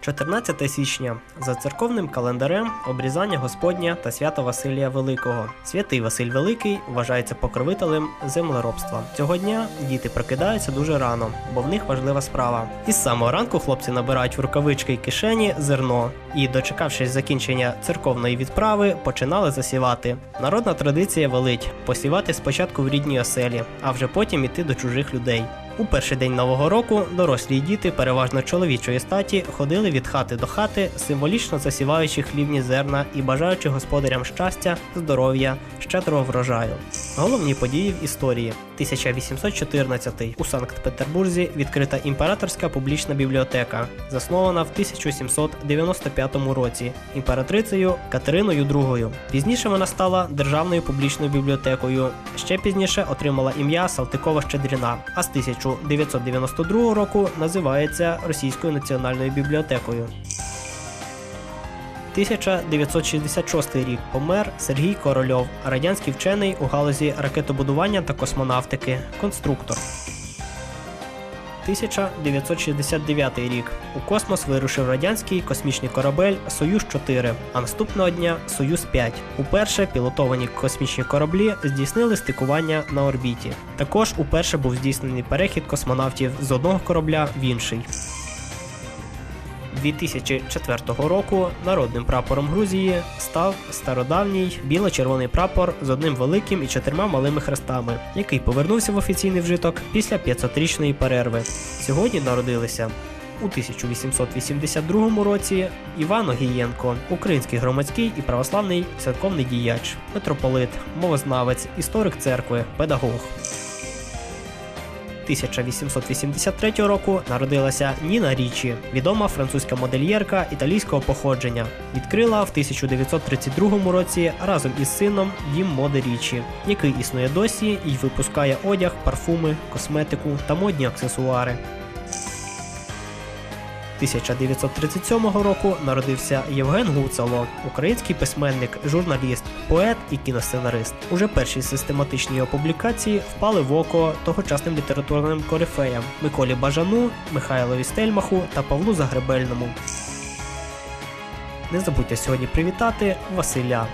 14 січня за церковним календарем обрізання Господня та свято Василія Великого. Святий Василь Великий вважається покровителем землеробства. Цього дня діти прокидаються дуже рано, бо в них важлива справа. Із самого ранку хлопці набирають в рукавички й кишені зерно і, дочекавшись закінчення церковної відправи, починали засівати. Народна традиція велить посівати спочатку в рідній оселі, а вже потім іти до чужих людей. У перший день нового року дорослі діти, переважно чоловічої статі, ходили від хати до хати, символічно засіваючи хлібні зерна і бажаючи господарям щастя, здоров'я, щедрого врожаю. Головні події в історії. 1814 у Санкт-Петербурзі відкрита імператорська публічна бібліотека, заснована в 1795 році імператрицею Катериною II. Пізніше вона стала державною публічною бібліотекою. Ще пізніше отримала ім'я Салтикова Щедріна, а з 1992 року називається Російською національною бібліотекою. 1966 рік помер Сергій Корольов, радянський вчений у галузі ракетобудування та космонавтики, конструктор. 1969 рік у космос вирушив радянський космічний корабель Союз 4 а наступного дня Союз 5 Уперше пілотовані космічні кораблі здійснили стикування на орбіті. Також уперше був здійснений перехід космонавтів з одного корабля в інший. 2004 року народним прапором Грузії став стародавній біло-червоний прапор з одним великим і чотирма малими хрестами, який повернувся в офіційний вжиток після 500-річної перерви. Сьогодні народилися у 1882 році Іван Огієнко, український громадський і православний церковний діяч, митрополит, мовознавець, історик церкви, педагог. 1883 року народилася Ніна Річі, відома французька модельєрка італійського походження. Відкрила в 1932 році разом із сином дім моди Річі, який існує досі і випускає одяг, парфуми, косметику та модні аксесуари. 1937 року народився Євген Гуцало, український письменник, журналіст, поет і кіносценарист. Уже перші систематичні його публікації впали в око тогочасним літературним корифеям Миколі Бажану, Михайлові Стельмаху та Павлу Загребельному. Не забудьте сьогодні привітати Василя.